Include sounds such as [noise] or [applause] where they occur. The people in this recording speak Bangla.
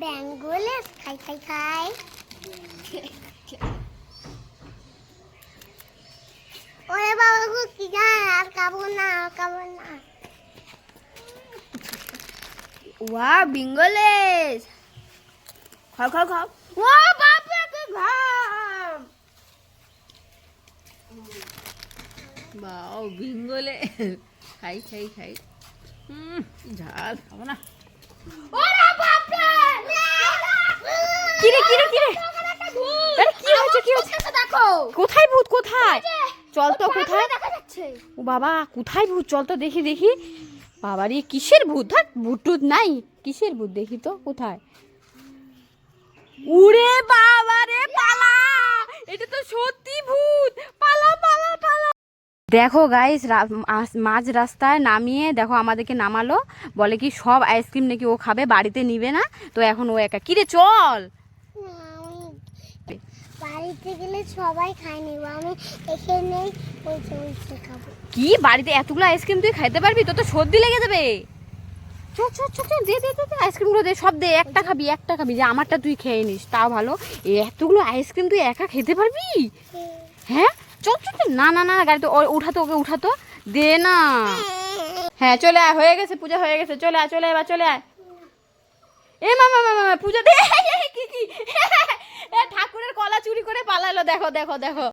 বেঙ্গলে খাই খাই খাই। ওরে বাবা গো, কি গান, আর খাব না, আর খাব না। ওয়া বিঙ্গলেস। খাও খাও খাও। ও বাপরে, কি ঘাম। বাও বিঙ্গলে খাই খাই খাই। হুম ঝাল, খাব না। ওরে কোথায় ভূত, কোথায়? চল তো কোথায়? ও বাবা, কোথায় ভূত? চল তো দেখি দেখি। বাবারে কিসের ভূত? হাট ভূত নাই। কিসের ভূত? দেখি তো, কোথায়? উড়ে বাবারে পালা! এটা তো সত্যি ভূত! পালা পালা পালা! দেখো গাইস মাঝ রাস্তায় নামিয়ে দেখো আমাদেরকে নামালো। বলে কি, সব আইসক্রিম নাকি ও খাবে, বাড়িতে নিবে না। তো এখন ও একা। কিরে চল! আমি বাড়িতে গেলে সবাই খায় নিব আমি এখানে ওই খাব। কি বাড়িতে এতগুলো আইসক্রিম তুই খাইতে পারবি? তো তো সর্দি লেগে যাবে। চ চ চ চ দে দে দে আইসক্রিমগুলো দে সব দে একটা খাবি একটা খাবি যে আমারটা তুই খেয়ে নিস তাও ভালো। এতগুলো আইসক্রিম তুই একা খেতে পারবি? হ্যাঁ? চল চল। না না না গাড়িতে উঠাতো ওকে উঠাতো। দে না। হ্যাঁ চলে আয় হয়ে গেছে পূজা হয়ে গেছে চলে আয় চলে আয় এবার চলে আয়। এ মামা মামা মামা পূজা দে। [laughs] কি কি? দেখো দেখো দেখো।